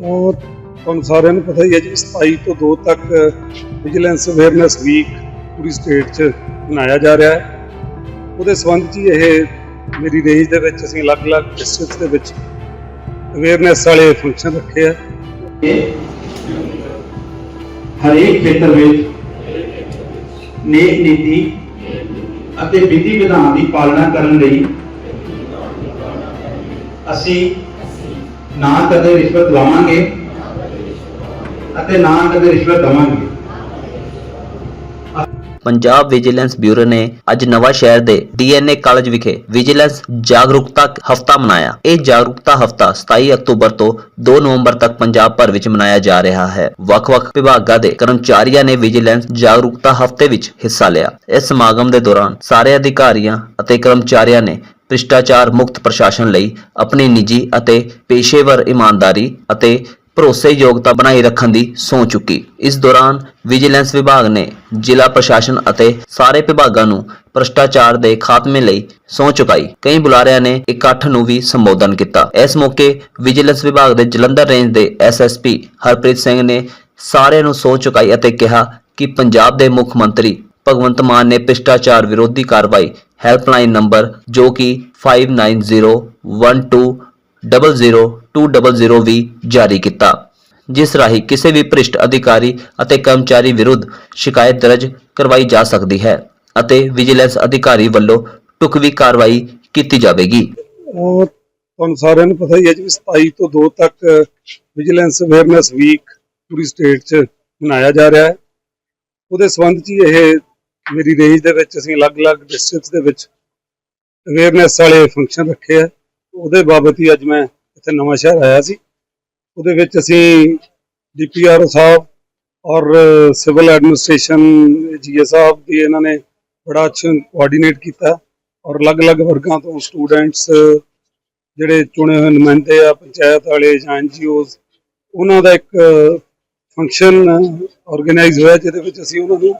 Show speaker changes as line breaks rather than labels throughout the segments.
ਉਹ ਤੁਹਾਨੂੰ ਸਾਰਿਆਂ ਨੂੰ ਪਤਾ ਹੀ ਹੈ ਜੀ 27 ਤੋਂ 2 ਤੱਕ ਵਿਜੀਲੈਂਸ ਅਵੇਅਰਨੈਸ ਵੀਕ ਪੂਰੀ ਸਟੇਟ 'ਚ ਮਨਾਇਆ ਜਾ ਰਿਹਾ ਹੈ। ਉਹਦੇ ਸੰਬੰਧ 'ਚ ਹੀ ਇਹ ਮੇਰੀ ਰੇਂਜ ਦੇ ਵਿੱਚ ਅਸੀਂ ਅਲੱਗ-ਅਲੱਗ ਡਿਸਟ੍ਰਿਕਟਸ ਦੇ ਵਿੱਚ ਅਵੇਅਰਨੈਸ ਵਾਲੇ ਫੰਕਸ਼ਨ ਰੱਖੇ ਆ।
ਹਰੇਕ ਖੇਤਰ ਵਿੱਚ ਨੇਕ ਨੀਤੀ ਅਤੇ ਵਿਧੀ ਵਿਧਾਨ ਦੀ ਪਾਲਣਾ ਕਰਨ ਲਈ ਅਸੀਂ ਨਾ ਕਦੇ ਰਿਸ਼ਵਤ ਲਵਾਂਗੇ ਅਤੇ ਨਾ ਕਦੇ ਰਿਸ਼ਵਤ ਦਵਾਂਗੇ।
ਪੰਜਾਬ ਵਿਜੀਲੈਂਸ ਬਿਊਰੋ ਨੇ ਅੱਜ ਨਵਾਂ ਸ਼ਹਿਰ ਦੇ ਡੀਐਨਏ ਕਾਲਜ ਵਿਖੇ ਵਿਜੀਲੈਂਸ ਜਾਗਰੂਕਤਾ ਹਫਤਾ ਮਨਾਇਆ। ਇਹ ਜਾਗਰੂਕਤਾ ਹਫਤਾ 27 ਅਕਤੂਬਰ ਤੋਂ 2 ਨਵੰਬਰ ਤੱਕ ਪੰਜਾਬ ਭਰ ਵਿੱਚ ਮਨਾਇਆ ਜਾ ਰਿਹਾ ਹੈ। ਵੱਖ-ਵੱਖ ਵਿਭਾਗਾਂ ਦੇ ਕਰਮਚਾਰੀਆਂ ਨੇ ਵਿਜੀਲੈਂਸ ਜਾਗਰੂਕਤਾ ਹਫ਼ਤੇ ਵਿੱਚ ਹਿੱਸਾ ਲਿਆ। ਇਸ ਸਮਾਗਮ ਦੇ ਦੌਰਾਨ ਸਾਰੇ ਅਧਿਕਾਰੀਆਂ ਅਤੇ ਕਰਮਚਾਰੀਆਂ ਨੇ ਭ੍ਰਿਸ਼ਟਾਚਾਰ ਮੁਕਤ ਪ੍ਰਸ਼ਾਸਨ ਲਈ ਆਪਣੀ ਨਿੱਜੀ ਅਤੇ ਪੇਸ਼ੇਵਰ ਇਮਾਨਦਾਰੀ ਅਤੇ ਭਰੋਸੇਯੋਗਤਾ ਬਣਾਈ ਰੱਖਣ ਦੀ ਸਹੁੰ ਚੁੱਕੀ। ਇਸ ਦੌਰਾਨ ਵਿਜੀਲੈਂਸ ਵਿਭਾਗ ਨੇ ਜ਼ਿਲ੍ਹਾ ਪ੍ਰਸ਼ਾਸਨ ਅਤੇ ਸਾਰੇ ਵਿਭਾਗਾਂ ਨੂੰ ਭ੍ਰਿਸ਼ਟਾਚਾਰ ਦੇ ਖਾਤਮੇ ਲਈ ਸਹੁੰ ਚੁਕਾਈ। ਕਈ ਬੁਲਾਰਿਆਂ ਨੇ ਇਕੱਠ ਨੂੰ ਵੀ ਸੰਬੋਧਨ ਕੀਤਾ। ਇਸ ਮੌਕੇ ਵਿਜੀਲੈਂਸ ਵਿਭਾਗ ਦੇ ਜਲੰਧਰ ਰੇਂਜ ਦੇ ਐਸਐਸਪੀ ਹਰਪ੍ਰੀਤ ਸਿੰਘ ਨੇ ਸਾਰਿਆਂ ਨੂੰ ਸਹੁੰ ਚੁਕਾਈ ਅਤੇ ਕਿਹਾ ਕਿ ਪੰਜਾਬ ਦੇ ਮੁੱਖ ਮੰਤਰੀ ਭਗਵੰਤ ਮਾਨ ਨੇ ਭ੍ਰਿਸ਼ਟਾਚਾਰ ਵਿਰੋਧੀ ਕਾਰਵਾਈ ਹੈਲਪਲਾਈਨ ਨੰਬਰ ਜੋ ਕਿ 5901200200 ਵੀ ਜਾਰੀ ਕੀਤਾ। ਜਿਸ ਰਾਹੀਂ ਕਿਸੇ ਵੀ ਭ੍ਰਿਸ਼ਟ ਅਧਿਕਾਰੀ ਅਤੇ ਕਰਮਚਾਰੀ ਵਿਰੁੱਧ ਸ਼ਿਕਾਇਤ ਦਰਜ ਕਰਵਾਈ ਜਾ ਸਕਦੀ ਹੈ ਅਤੇ ਵਿਜੀਲੈਂਸ ਅਧਿਕਾਰੀ ਵੱਲੋਂ ਢੁਕਵੀਂ ਕਾਰਵਾਈ ਕੀਤੀ ਜਾਵੇਗੀ।
ਉਹ ਤੁਹਾਨੂੰ ਸਾਰਿਆਂ ਨੂੰ ਪਤਾ ਹੀ ਹੈ ਜੀ 27 ਤੋਂ 2 ਤੱਕ ਵਿਜੀਲੈਂਸ ਅਵੇਅਰਨੈਸ ਵੀਕ ਪੂਰੀ ਸਟੇਟ 'ਚ ਮਨਾਇਆ ਜਾ ਰਿਹਾ ਹੈ। ਉਹਦੇ ਸੰਬੰਧ 'ਚ ਇਹ ਮੇਰੀ ਰੇਂਜ ਦੇ ਵਿੱਚ ਅਸੀਂ ਅਲੱਗ-ਅਲੱਗ ਡਿਸਟ੍ਰਿਕਟਸ ਦੇ ਵਿੱਚ ਅਵੇਅਰਨੈਸ ਵਾਲੇ ਫੰਕਸ਼ਨ ਰੱਖੇ ਆ। ਉਹਦੇ ਬਾਬਤ ਹੀ ਅੱਜ ਮੈਂ ਇੱਥੇ ਨਵਾਂ ਸ਼ਹਿਰ ਆਇਆ ਸੀ। ਉਹਦੇ ਵਿੱਚ ਅਸੀਂ ਡੀਪੀਆਰਓ ਸਾਹਿਬ ਔਰ ਸਿਵਲ ਐਡਮਿਨਿਸਟ੍ਰੇਸ਼ਨ ਜੀਏ ਸਾਹਿਬ ਦੀ ਇਹਨਾਂ ਨੇ ਬੜਾ ਅੱਛਾ ਕੋਆਰਡੀਨੇਟ ਕੀਤਾ ਔਰ ਅਲੱਗ-ਅਲੱਗ ਵਰਗਾਂ ਤੋਂ ਸਟੂਡੈਂਟਸ ਜਿਹੜੇ ਚੁਣੇ ਹੋਏ ਨੁਮਾਇੰਦੇ ਆ, ਪੰਚਾਇਤ ਵਾਲੇ ਜਾਂ ਐਨਜੀਓਜ਼ ਉਹਨਾਂ ਦਾ ਇੱਕ ਫੰਕਸ਼ਨ ਆਰਗੇਨਾਈਜ਼ ਹੋਇਆ ਜਿਹਦੇ ਵਿੱਚ ਅਸੀਂ ਉਹਨਾਂ ਨੂੰ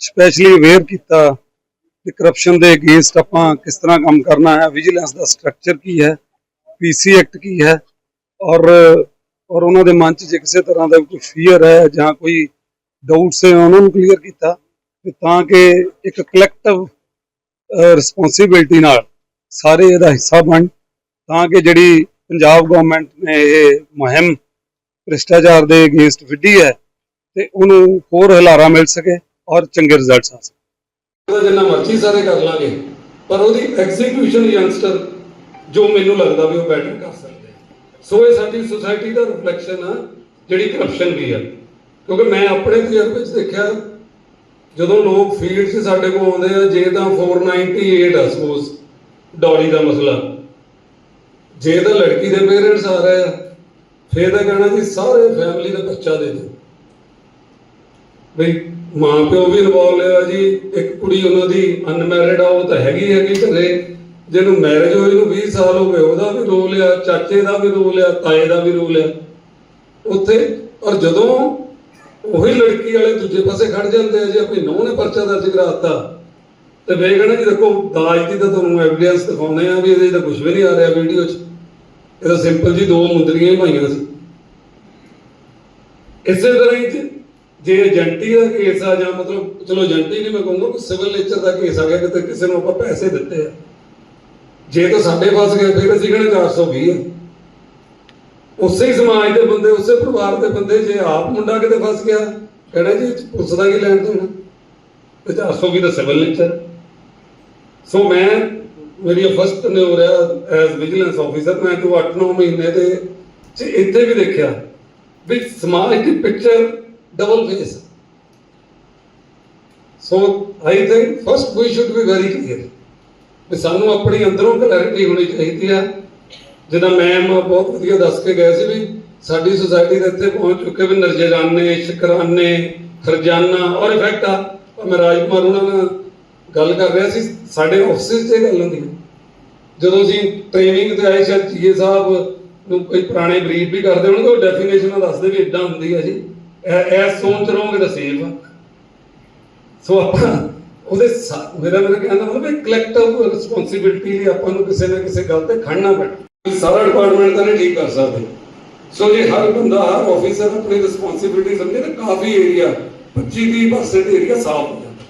ਸਪੈਸ਼ਲੀ ਅਵੇਅਰ ਕੀਤਾ ਕਿ ਕਰਪਸ਼ਨ ਦੇ ਅਗੇਂਸਟ ਆਪਾਂ ਕਿਸ ਤਰ੍ਹਾਂ ਕੰਮ ਕਰਨਾ ਹੈ ਵਿਜੀਲੈਂਸ ਦਾ ਸਟਰਕਚਰ ਕੀ ਹੈ ਪੀਸੀ ਐਕਟ ਕੀ ਹੈ, ਔਰ ਔਰ ਉਹਨਾਂ ਦੇ ਮਨ 'ਚ ਜੇ ਕਿਸੇ ਤਰ੍ਹਾਂ ਦਾ ਕੋਈ ਫੀਅਰ ਹੈ ਜਾਂ ਕੋਈ ਡਾਊਟਸ ਹੈ, ਉਹਨਾਂ ਨੂੰ ਕਲੀਅਰ ਕੀਤਾ ਕਿ ਤਾਂ ਕਿ ਇੱਕ ਕਲੈਕਟਿਵ ਰਿਸਪੌਂਸਿਬਿਲਟੀ ਨਾਲ ਸਾਰੇ ਇਹਦਾ ਹਿੱਸਾ ਬਣ, ਤਾਂ ਕਿ ਜਿਹੜੀ ਪੰਜਾਬ ਗਵਰਨਮੈਂਟ ਨੇ ਇਹ ਮੁਹਿੰਮ ਭ੍ਰਿਸ਼ਟਾਚਾਰ ਦੇ ਅਗੇਂਸਟ ਵਿੱਢੀ ਹੈ ਤੇ ਉਹਨੂੰ ਹੋਰ ਹਲਾਰਾ ਮਿਲ ਸਕੇ। ਔਰ ਚੰਗੇ ਰਿਜ਼ਲਟਸ ਆ
ਜਿੰਨਾ ਮਰਜ਼ੀ ਸਾਰੇ ਕਰ ਲਾਂਗੇ, ਪਰ ਉਹਦੀ ਐਗਜ਼ੀਕਿਊਸ਼ਨ ਯੰਗਸਟਰ ਜੋ ਮੈਨੂੰ ਲੱਗਦਾ ਵੀ ਉਹ ਬੈਟਰ ਕਰ ਸਕਦੇ ਸੋ ਇਹ ਸਾਡੀ ਸੁਸਾਇਟੀ ਦਾ ਰਿਫਲੈਕਸ਼ਨ ਆ, ਜਿਹੜੀ ਕਰਪਸ਼ਨ ਵੀ ਆ। ਕਿਉਂਕਿ ਮੈਂ ਆਪਣੇ ਤਜਰਬੇ 'ਚ ਦੇਖਿਆ, ਜਦੋਂ ਲੋਕ ਫੀਲਡ 'ਚ ਸਾਡੇ ਕੋਲ ਆਉਂਦੇ ਆ, ਜੇ ਤਾਂ 498 ਆ ਸਪੋਜ਼ ਡੌਲੀ ਦਾ ਮਸਲਾ। ਜੇ ਤਾਂ ਲੜਕੀ ਦੇ ਪੇਰੈਂਟਸ ਆ ਰਹੇ ਆ, ਫੇਰ ਤਾਂ ਕਹਿਣਾ ਜੀ, ਸਾਰੇ ਫੈਮਿਲੀ ਦਾ ਬੱਚਾ ਦੇ ਦਿਓ। ਬਈ ਮਾਂ ਪਿਓ ਵੀ ਇਨਵੋਲ ਆ ਜੀ, ਇੱਕ ਕੁੜੀ ਉਹਨਾਂ ਦੀ ਅਨਮੈਰਿਡ ਆ, ਉਹ ਤਾਂ ਹੈਗੀ ਹੈਗੀ ਘਰੇ। ਜਿਹਨੂੰ ਮੈਰਿਜ ਹੋਈ ਨੂੰ 20 ਸਾਲ ਹੋ ਗਏ, ਉਹਦਾ ਵੀ ਰੋਲ ਆ ਚਾਚੇ ਦਾ ਵੀ ਰੋਲ ਆ ਤਾਏ ਦਾ ਵੀ ਰੋਲ ਆ ਉੱਥੇ, ਔਰ ਜਦੋਂ ਉਹੀ ਲੜਕੀ ਵਾਲੇ ਦੂਜੇ ਪਾਸੇ ਖੜ ਜਾਂਦੇ ਆ ਜੀ, ਆਪਣੀ ਨੂੰਹ ਨੇ ਪਰਚਾ ਦਰਜ ਕਰਾਤਾ, ਤੇ ਵੇ ਕਹਿਣਾ ਜੀ, ਦੇਖੋ, ਦਾਜ ਦੀ ਤਾਂ ਤੁਹਾਨੂੰ ਐਵੀਡੈਂਸ ਦਿਖਾਉਂਦੇ ਆ ਵੀ ਇਹਦੇ 'ਚ ਤਾਂ ਕੁਝ ਵੀ ਨਹੀਂ ਆ ਰਿਹਾ ਵੀਡੀਓ 'ਚ। ਇਹ ਤਾਂ ਸਿੰਪਲ ਜੀ ਦੋ ਮੁੰਦਰੀਆਂ ਹੀ ਪਾਈਆਂ ਸੀ। ਇਸੇ ਤਰ੍ਹਾਂ ਹੀ ਜੇ- ਏਜੰਟੀ ਦਾ ਕੇਸ ਆ ਜਾਂ ਮਤਲਬ, ਚਲੋ ਏਜੰਟੀ ਨਹੀਂ, ਮੈਂ ਕਹੂੰਗਾ ਕਿ ਸਿਵਲ ਨੇਚਰ ਦਾ ਕੇਸ ਆ ਗਿਆ, ਕਿਤੇ ਕਿਸੇ ਨੂੰ ਆਪਾਂ ਪੈਸੇ ਦਿੱਤੇ ਆ। ਜੇ ਤਾਂ ਸਾਡੇ ਫਸ ਗਏ, ਫਿਰ ਅਸੀਂ ਕਿਹੜਾ 420 ਆ? ਉਸੇ ਸਮਾਜ ਦੇ ਬੰਦੇ, ਉਸੇ ਪਰਿਵਾਰ ਦੇ ਬੰਦੇ, ਜੇ ਆਪ ਮੁੰਡਾ ਕਿਤੇ ਫਸ ਗਿਆ ਕਹਿਣਾ ਜੀ, ਪੁਲਿਸ ਦਾ ਕੀ ਲੈਣ ਦੇਣਾ? ਤੇ 420 ਦਾ ਸਿਵਲ ਨੇਚਰ ਸੋ ਮੈਂ, ਮੇਰੀ ਫਸਟ ਨੇ ਹੋ ਰਿਹਾ ਐਜ਼ ਵਿਜੀਲੈਂਸ ਆਫੀਸਰ ਮੈਂ ਤੋਂ 8-9 ਮਹੀਨੇ ਦੇ ਇੱਥੇ ਵੀ ਦੇਖਿਆ ਵੀ ਸਮਾਜ ਦੀ picture double face so I think first we should be very clear ਵੀ ਸਾਨੂੰ ਆਪਣੀ ਅੰਦਰੋਂ ਕਲੈਰਿਟੀ ਹੋਣੀ ਚਾਹੀਦੀ ਆ। ਜਿੱਦਾਂ ਮੈਮ ਬਹੁਤ ਵਧੀਆ ਦੱਸ ਕੇ ਗਏ ਸੀ ਵੀ ਸਾਡੀ ਸੁਸਾਇਟੀ ਦੇ ਇੱਥੇ ਪਹੁੰਚ ਚੁੱਕੇ ਵੀ ਨਰਜਰਾਨੇ ਸ਼ਕਰਾਨੇ, ਖਰਜਾਨਾ, ਔਰ ਇਫੈਕਟ ਆ ਪਰ ਮੈਂ ਰਾਜਕੁਮਾਰ ਉਹਨਾਂ ਨਾਲ ਗੱਲ ਕਰ ਰਿਹਾ ਸੀ, ਸਾਡੇ ਆਫਿਸ 'ਚ ਗੱਲ ਹੁੰਦੀ ਹੈ ਜਦੋਂ ਅਸੀਂ ਟ੍ਰੇਨਿੰਗ ਤੇ ਆਏ ਸ਼ਾਇਦ ਜੀਏ ਸਾਹਿਬ ਨੂੰ ਕੋਈ ਪੁਰਾਣੇ ਬਰੀਫ ਵੀ ਕਰਦੇ ਹੋਣਗੇ, ਉਹ ਡੈਫੀਨੇਸ਼ਨਾਂ ਦੱਸਦੇ ਵੀ ਇਦਾਂ ਹੁੰਦੀ ਹੈ ਜੀ। ਐ ਸੋਚ ਰਹੋਗੇ ਤਾਂ ਸੇਫ ਸੋ ਆਪਾਂ ਉਹਦੇ ਮੇਰਾ ਮੇਰਾ ਕਹਿਣ ਮਤਲਬ ਇੱਕ ਕਲੈਕਟਿਵ ਰਿਸਪੌਂਸਿਬਿਲਟੀ ਲਈ ਆਪਾਂ ਨੂੰ ਕਿਸੇ ਨਾ ਕਿਸੇ ਗੱਲ ਤੇ ਖੜਨਾ ਪੈਣਾ। ਸਾਰਾ ਡਿਪਾਰਟਮੈਂਟ ਤਾਂ ਨਹੀਂ ਠੀਕ ਕਰ ਸਕਦੇ। ਸੋ ਜੇ ਹਰ ਬੰਦਾ, ਹਰ ਆਫੀਸਰ ਆਪਣੀ ਰਿਸਪੌਂਸਿਬਿਲਟੀ ਸਮਝੇ ਤਾਂ ਕਾਫੀ ਏਰੀਆ 25-30% ਏਰੀਆ ਸਾਫ਼ ਹੋ ਜਾਂਦਾ।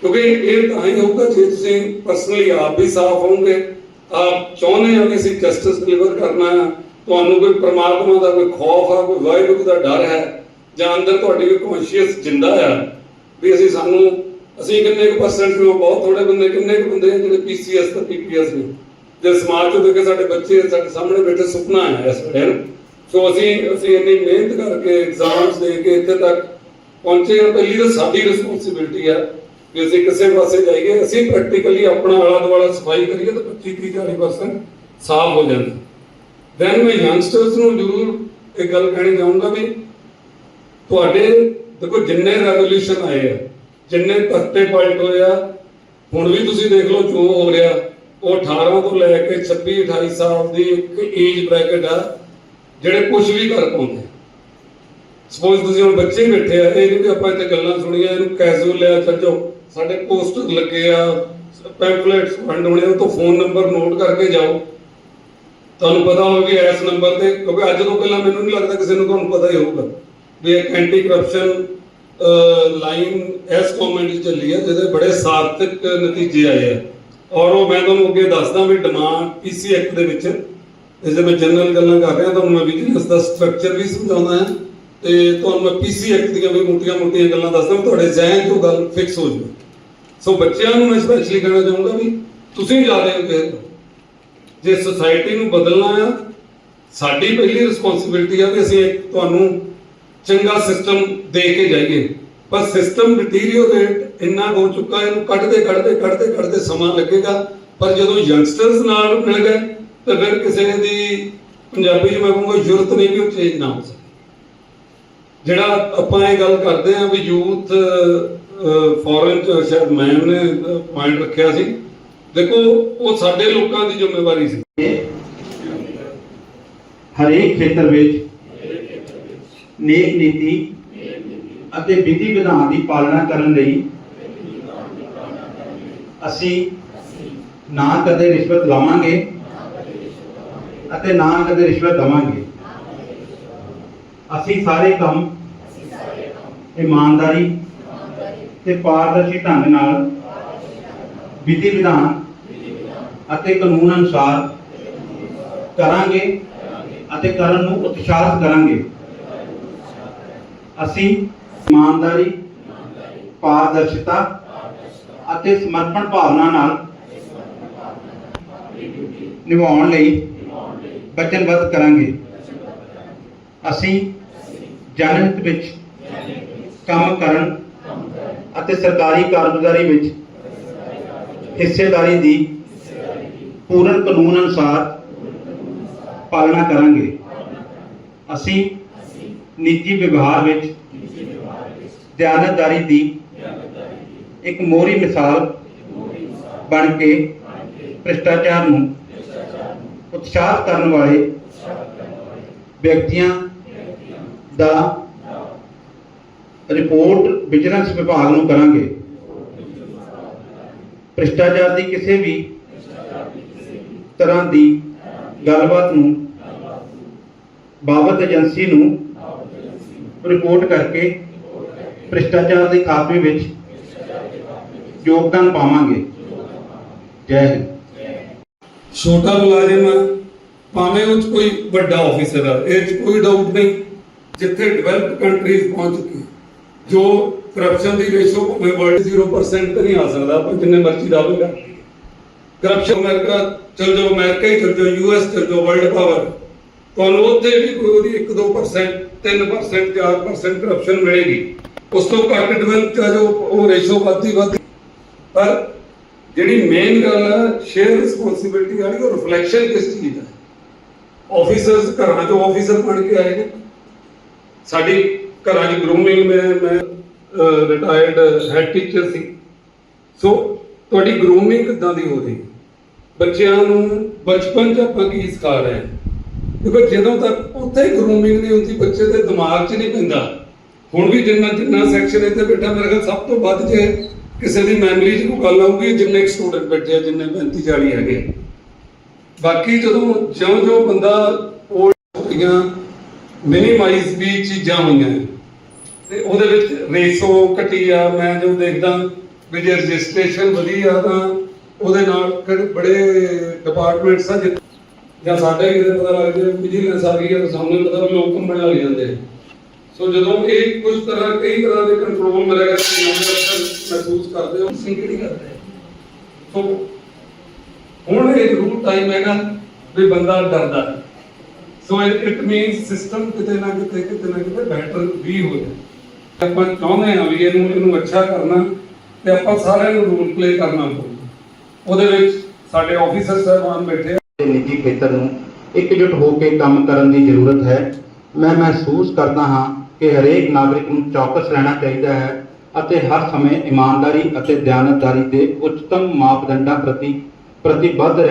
ਕਿਉਂਕਿ ਇਹ ਤਾਂ ਹੀ ਹੋਊਗਾ ਜੇ ਤੁਸੀਂ ਪਰਸਨਲੀ ਆਪ ਵੀ ਸਾਫ਼ ਹੋਵੋਗੇ, ਆਪ ਚਾਹੁੰਦੇ ਹੋ ਕਿ ਅਸੀਂ ਜਸਟਿਸ ਡਿਲੀਵਰ ਕਰਨਾ ਹੈ। ਤੁਹਾਨੂੰ ਕੋਈ ਪ੍ਰਮਾਤਮਾ ਦਾ ਕੋਈ ਖੌਫ ਆ, ਕੋਈ ਵਾਹਿਗੁਰੂ ਦਾ ਡਰ ਹੈ, ਜਾਂ ਅੰਦਰ ਤੁਹਾਡੀ ਕੋਈ ਕੌਨਸ਼ੀਅਸ ਜਿੰਦਾ ਆ, ਵੀ ਅਸੀਂ ਸਾਨੂੰ, ਅਸੀਂ ਕਿੰਨੇ ਕੁ ਪਰਸੈਂਟ ਨੂੰ ਬਹੁਤ ਥੋੜੇ ਬੰਦੇ, ਕਿੰਨੇ ਕੁ ਬੰਦੇ ਆ ਜਿਹੜੇ ਪੀਸੀਐਸ ਤੇ ਪੀਪੀਐਸ ਨੇ, ਜੇ ਸਮਾਜ ਤੋਂ ਦੇਖ ਕੇ ਸਾਡੇ ਬੱਚੇ, ਸਾਡੇ ਸਾਹਮਣੇ ਬੈਠੇ ਸੁਪਨਾ ਹੈ ਇਸ ਵੇਲੇ। ਸੋ ਅਸੀਂ ਅਸੀਂ ਇੰਨੀ ਮਿਹਨਤ ਕਰਕੇ ਐਗਜ਼ਾਮਸ ਦੇ ਕੇ ਇੱਥੇ ਤੱਕ ਪਹੁੰਚੇ ਹਾਂ। ਪਹਿਲੀ ਤਾਂ ਸਾਡੀ ਰਿਸਪੌਂਸਿਬਿਲਟੀ ਹੈ ਕਿ ਅਸੀਂ ਕਿਸੇ ਪਾਸੇ ਜਾਈਏ। ਅਸੀਂ ਪ੍ਰੈਕਟੀਕਲੀ ਆਪਣਾ ਆਲਾ ਦੁਆਲਾ ਸਫ਼ਾਈ ਕਰੀਏ ਤਾਂ 25 30 40% ਸਾਫ਼ ਹੋ ਜਾਂਦਾ। ਦੈਨ ਮੈਂ ਯੰਗਸਟਰਸ ਨੂੰ ਜ਼ਰੂਰ ਇੱਕ ਗੱਲ ਕਹਿਣੀ ਚਾਹੂੰਗਾ ਵੀ ਤੁਹਾਡੇ ਦੇਖੋ ਜਿੰਨੇ ਰੈਵੋਲੂਸ਼ਨ ਆਏ ਆ, ਜਿੰਨੇ ਤਖਤੇ ਪਲਟ ਹੋਏ ਹੁਣ ਵੀ ਤੁਸੀਂ ਦੇਖ ਲਓ ਜੋ ਹੋ ਰਿਹਾ, ਉਹ 18 ਤੋਂ ਲੈ ਕੇ 26 28 ਸਾਲ ਦੀ ਇੱਕ ਏਜ ਬ੍ਰੈਕਟ ਆ, ਜਿਹੜੇ ਕੁਝ ਵੀ ਕਰ ਪਾਉਂਦੇ ਸਪੋਜ਼ ਤੁਸੀਂ ਹੁਣ ਬੱਚੇ ਬੈਠੇ ਆ, ਇਹ ਨਹੀਂ ਕਿ ਆਪਾਂ ਇੱਥੇ ਗੱਲਾਂ ਸੁਣੀਆਂ, ਇਹਨੂੰ ਕੈਜੂਅਲ ਲਿਆ ਚੱਲ ਸਾਡੇ ਪੋਸਟਰ ਲੱਗੇ ਆ ਪੈਂਫਲੇਟਸ ਵੰਡ ਹੋਣੇ ਉਹ ਤੋਂ ਫੋਨ ਨੰਬਰ ਨੋਟ ਕਰਕੇ ਜਾਓ। ਤੁਹਾਨੂੰ ਪਤਾ ਹੋਵੇ ਕਿ ਇਸ ਨੰਬਰ ਤੇ, ਕਿਉਂਕਿ ਅੱਜ ਤੋਂ ਪਹਿਲਾਂ ਮੈਨੂੰ ਨਹੀਂ ਲੱਗਦਾ ਕਿਸੇ ਨੂੰ ਤੁਹਾਨੂੰ ਪਤਾ ਹੀ ਹੋਊਗਾ ਵੀ ਇੱਕ ਐਂਟੀ ਕਰਪਸ਼ਨ ਲਾਈਨ ਇਸ ਗਵਰਨਮੈਂਟ ਚੱਲੀ ਹੈ ਜਿਹਦੇ ਬੜੇ ਸਾਰਥਕ ਨਤੀਜੇ ਆਏ ਆ। ਔਰ ਉਹ ਮੈਂ ਤੁਹਾਨੂੰ ਅੱਗੇ ਦੱਸਦਾ ਵੀ ਡਿਮਾਂਡ ਪੀਸੀ ਐਕਟ ਦੇ ਵਿੱਚ, ਇਸ ਦੇ ਮੈਂ ਜਨਰਲ ਗੱਲਾਂ ਕਰ ਰਿਹਾ, ਤੁਹਾਨੂੰ ਮੈਂ ਵਿਜੀਲੈਂਸ ਦਾ ਸਟਰਕਚਰ ਵੀ ਸਮਝਾਉਂਦਾ ਹਾਂ, ਤੇ ਤੁਹਾਨੂੰ ਮੈਂ ਪੀਸੀ ਐਕਟ ਦੀਆਂ ਵੀ ਮੋਟੀਆਂ-ਮੋਟੀਆਂ ਗੱਲਾਂ ਦੱਸਦਾ ਵੀ ਤੁਹਾਡੇ ਜ਼ਿਹਨ 'ਚ ਉਹ ਗੱਲ ਫਿਕਸ ਹੋ ਜਾਵੇ। ਸੋ ਬੱਚਿਆਂ ਨੂੰ ਮੈਂ ਸਪੈਸ਼ਲੀ ਕਹਿਣਾ ਚਾਹੂੰਗਾ ਵੀ ਤੁਸੀਂ ਜ਼ਿਆਦਾ ਇੰਪੇਅਰ ਕਰੋ ਜੇ ਸੋਸਾਇਟੀ ਨੂੰ ਬਦਲਣਾ ਆ, ਸਾਡੀ ਪਹਿਲੀ ਰਿਸਪੌਂਸਿਬਿਲਟੀ ਆ ਵੀ ਅਸੀਂ ਤੁਹਾਨੂੰ ਚੰਗਾ ਸਿਸਟਮ ਦੇ ਕੇ ਜਾਈਏ। ਪਰ ਸਿਸਟਮ ਡਿਟੀਰੀਓਰੇਟ ਇੰਨਾ ਹੋ ਚੁੱਕਾ, ਇਹਨੂੰ ਕੱਢਦੇ ਕੱਢਦੇ ਕੱਢਦੇ ਕੱਢਦੇ ਸਮਾਂ ਲੱਗੇਗਾ। ਪਰ ਜਦੋਂ ਯੰਗਸਟਰਸ ਨਾਲ ਮਿਲ ਗਏ, ਤਾਂ ਫਿਰ ਕਿਸੇ ਦੀ ਪੰਜਾਬੀ 'ਚ ਮੈਂ ਕਹੂੰਗਾ, ਜ਼ਰੂਰਤ ਨਹੀਂ ਵੀ ਉਹ ਚੇਂਜ ਨਾ ਹੋ ਸਕੇ। ਜਿਹੜਾ ਆਪਾਂ ਇਹ ਗੱਲ ਕਰਦੇ ਆ ਵੀ ਯੂਥ ਫੋਰਨ ਚ ਸ਼ਾਇਦ ਮੈਮ ਨੇ ਪੁਆਇੰਟ ਰੱਖਿਆ ਸੀ। ਦੇਖੋ, ਉਹ ਸਾਡੇ ਲੋਕਾਂ ਦੀ ਜ਼ਿੰਮੇਵਾਰੀ ਸੀ।
ਹਰੇਕ ਖੇਤਰ ਵਿੱਚ ਨੇਕ ਨੀਤੀ ਅਤੇ ਵਿਧੀ ਵਿਧਾਨ ਦੀ ਪਾਲਣਾ ਕਰਨ ਲਈ ਅਸੀਂ ਨਾ ਕਦੇ ਰਿਸ਼ਵਤ ਲਾਵਾਂਗੇ ਅਤੇ ਨਾ ਕਦੇ ਰਿਸ਼ਵਤ ਦਵਾਂਗੇ। ਅਸੀਂ ਸਾਰੇ ਕੰਮ ਇਮਾਨਦਾਰੀ ਤੇ ਪਾਰਦਰਸ਼ੀ ਢੰਗ ਨਾਲ ਵਿਧੀ ਵਿਧਾਨ ਅਤੇ ਕਾਨੂੰਨ ਅਨੁਸਾਰ ਕਰਾਂਗੇ ਅਤੇ ਕਰਨ ਨੂੰ ਉਤਸ਼ਾਹਿਤ ਕਰਾਂਗੇ। ਅਸੀਂ ਇਮਾਨਦਾਰੀ, ਪਾਰਦਰਸ਼ਤਾ ਅਤੇ ਸਮਰਪਣ ਭਾਵਨਾ ਨਾਲ ਨਿਭਾਉਣ ਲਈ ਵਚਨਬੱਧ ਕਰਾਂਗੇ। ਅਸੀਂ ਜਨਹਿਤ ਵਿੱਚ ਕੰਮ ਕਰਨ ਅਤੇ ਸਰਕਾਰੀ ਕਾਰਗੁਜ਼ਾਰੀ ਵਿੱਚ ਹਿੱਸੇਦਾਰੀ ਦੀ ਪੂਰਨ ਕਾਨੂੰਨ ਅਨੁਸਾਰ ਪਾਲਣਾ ਕਰਾਂਗੇ। ਅਸੀਂ ਨਿੱਜੀ ਵਿਵਹਾਰ ਵਿੱਚ ਦਿਆਨਤਦਾਰੀ ਦੀ ਇੱਕ ਮੋਹਰੀ ਮਿਸਾਲ ਬਣ ਕੇ ਭ੍ਰਿਸ਼ਟਾਚਾਰ ਨੂੰ ਉਤਸ਼ਾਹਿਤ ਕਰਨ ਵਾਲੇ ਵਿਅਕਤੀਆਂ ਦਾ ਰਿਪੋਰਟ ਵਿਜੀਲੈਂਸ ਵਿਭਾਗ ਨੂੰ ਕਰਾਂਗੇ। ਭ੍ਰਿਸ਼ਟਾਚਾਰ ਦੀ ਕਿਸੇ ਵੀ ਤਰ੍ਹਾਂ ਦੀ ਗੱਲਬਾਤ ਨੂੰ, ਬਾਬਤ ਏਜੰਸੀ ਨੂੰ ਰਿਪੋਰਟ ਕਰਕੇ ਭ੍ਰਿਸ਼ਟਾਚਾਰ ਦੇ ਖਾਤਮੇ ਵਿੱਚ ਯੋਗਦਾਨ ਪਾਵਾਂਗੇ। ਜੈ ਹਿੰਦ।
ਛੋਟਾ ਮੁਲਾਜ਼ਮ ਆ, ਭਾਵੇਂ ਉਹ 'ਚ ਕੋਈ ਵੱਡਾ ਆਫੀਸਰ ਆ, ਇਹ 'ਚ ਕੋਈ ਡਾਊਟ ਨਹੀਂ, ਜਿੱਥੇ ਡਿਵੈਲਪਡ ਕੰਟਰੀਜ਼ ਪਹੁੰਚ ਚੁੱਕੀ ਜੋ ਕਰਪਸ਼ਨ ਦੀ ਰੇਸ਼ੋ ਭਾਵੇਂ ਵਰਲਡ 0% ਤੇ ਨਹੀਂ ਆ ਸਕਦਾ, ਆਪਾਂ ਜਿੰਨੇ ਮਰਜ਼ੀ ਦਾਅਵੇ ਕਰ ਲਈਏ। ਕਰਪਸ਼ਨ ਅਮਰੀਕਾ, ਚਲ ਜਾਓ ਅਮਰੀਕਾ ਹੀ ਚਲ ਜਾਓ ਯੂਐਸ ਚਲ ਜਾਓ ਵਰਲਡ ਪਾਵਰ ਤੁਹਾਨੂੰ ਉੱਥੇ ਵੀ ਕੋਈ ਉਹਦੀ 1-2% 3% 4% ਕਰਪਸ਼ਨ ਮਿਲੇਗੀ। ਉਸ ਤੋਂ ਘੱਟ ਡਿਵੈਲਪ ਚਾ ਜੋ ਉਹ ਰੇਸ਼ੋ ਵੱਧਦੀ ਵੱਧਦੀ। ਪਰ ਜਿਹੜੀ ਮੇਨ ਗੱਲ ਹੈ ਸ਼ੇਅਰ ਰਿਸਪੌਂਸਿਬਿਲਟੀ ਵਾਲੀ, ਉਹ ਰਿਫਲੈਕਸ਼ਨ ਕਿਸ ਚੀਜ਼ ਦਾ? ਆਫੀਸਰਸ ਘਰਾਂ ਚੋਂ ਆਫੀਸਰ ਬਣ ਕੇ ਆਏ ਨੇ। ਸਾਡੀ ਘਰਾਂ 'ਚ ਗਰੂਮਿੰਗ ਮੈਂ ਮੈਂ ਰਿਟਾਇਰਡ ਹੈਡ ਟੀਚਰ ਸੀ। ਸੋ ਤੁਹਾਡੀ ਗਰੂਮਿੰਗ ਕਿੱਦਾਂ ਦੀ ਹੋ ਰਹੀ? ਬੱਚਿਆਂ ਨੂੰ ਬਚਪਨ 'ਚ ਆਪਾਂ ਕੀ ਸਿਖਾ ਰਹੇ ਹਾਂ? ਕਿਉਂਕਿ ਜਦੋਂ ਤੱਕ ਉੱਥੇ ਗਰੂਮਿੰਗ ਨਹੀਂ ਹੁੰਦੀ, ਬੱਚੇ ਦੇ ਦਿਮਾਗ 'ਚ ਨਹੀਂ ਪੈਂਦਾ। ਹੁਣ ਵੀ ਜਿੰਨਾ ਜਿੰਨਾ ਸੈਕਸ਼ਨ ਇੱਥੇ ਬੈਠਾ, ਮੇਰੇ ਖਿਆਲ ਸਭ ਤੋਂ ਵੱਧ ਜੇ ਕਿਸੇ ਦੀ ਮੈਮਰੀ 'ਚ ਕੋਈ ਗੱਲ ਆਊਗੀ, ਜਿੰਨੇ ਸਟੂਡੈਂਟ ਬੈਠੇ ਆ, ਜਿੰਨੇ 35 40 ਹੈਗੇ ਬਾਕੀ ਜਦੋਂ ਜਿਉਂ ਜਿਉਂ ਬੰਦਾ old ਛੋਟੀਆਂ ਮਿਨੀਮਾਈਜ਼ ਵੀ ਚੀਜ਼ਾਂ ਹੋਈਆਂ ਤੇ ਉਹਦੇ ਵਿੱਚ ਰੇਸ਼ੋ ਘਟੀ ਆ, ਮੈਂ ਜੋ ਦੇਖਦਾ, ਵੀ ਜੇ ਰਜਿਸਟ੍ਰੇਸ਼ਨ ਵਧੀ ਆ ਤਾਂ ਉਹਦੇ ਨਾਲ ਬੜੇ ਡਿਪਾਰਟਮੈਂਟਸ ਆ ਜਿ- ਜਾਂ ਸਾਡੇ ਕਿਤੇ ਪਤਾ ਲੱਗ ਜਾਏ ਵਿਜੀਲੈਂਸ ਆ ਗਈ ਹੈ ਤਾਂ ਸਾਨੂੰ ਪਤਾ ਵੀ ਲੋਕ ਕੰਬਣ ਲੱਗ ਜਾਂਦੇ। ਸੋ ਜਦੋਂ ਇਹ ਕੁਝ ਤਰ੍ਹਾਂ ਕਈ ਤਰ੍ਹਾਂ ਦੇ ਕੰਟਰੋਲ ਮਿਲੇਗਾ ਅਫਸਰ ਮਹਿਸੂਸ ਕਰਦੇ ਹੋ ਕਿਹੜੀ ਕਰਦੇ। ਸੋ ਹੁਣ ਇਹ ਜ਼ਰੂਰ ਟਾਈਮ ਹੈਗਾ ਵੀ ਬੰਦਾ ਡਰਦਾ ਸੋ ਇਟ ਮੀਨਸ ਸਿਸਟਮ ਕਿਤੇ ਨਾ ਕਿਤੇ ਕਿਤੇ ਨਾ ਕਿਤੇ ਬੈਟਰ ਵੀ ਹੋ ਜਾਏ ਆਪਾਂ ਚਾਹੁੰਦੇ ਹਾਂ ਵੀ ਇਹਨੂੰ ਇਹਨੂੰ ਅੱਛਾ ਕਰਨਾ ਤੇ ਆਪਾਂ ਸਾਰਿਆਂ ਨੂੰ ਰੋਲ ਪਲੇ ਕਰਨਾ ਪਊਗਾ ਉਹਦੇ ਵਿੱਚ ਸਾਡੇ ਆਫੀਸਰ ਸਾਹਿਬਾਨ ਬੈਠੇ
ਤੇ ਨਿੱਜੀ ਖੇਤਰ ਨੂੰ ਇਕਜੁੱਟ ਹੋ ਕੇ ਕੰਮ ਕਰਨ ਦੀ ਜ਼ਰੂਰਤ ਹੈ। ਮੈਂ ਮਹਿਸੂਸ ਕਰਦਾ ਹਾਂ ਕਿ ਹਰੇਕ ਨਾਗਰਿਕ ਨੂੰ ਚੌਕਸ ਰਹਿਣਾ ਚਾਹੀਦਾ ਹੈ ਅਤੇ ਹਰ ਸਮੇਂ ਇਮਾਨਦਾਰੀ ਅਤੇ ਦਿਆਨਤਦਾਰੀ ਦੇ ਉੱਚਤਮ ਮਾਪਦੰਡਾਂ ਪ੍ਰਤੀ ਪ੍ਰਤੀਬੱਧ ਰਹਿਣਾ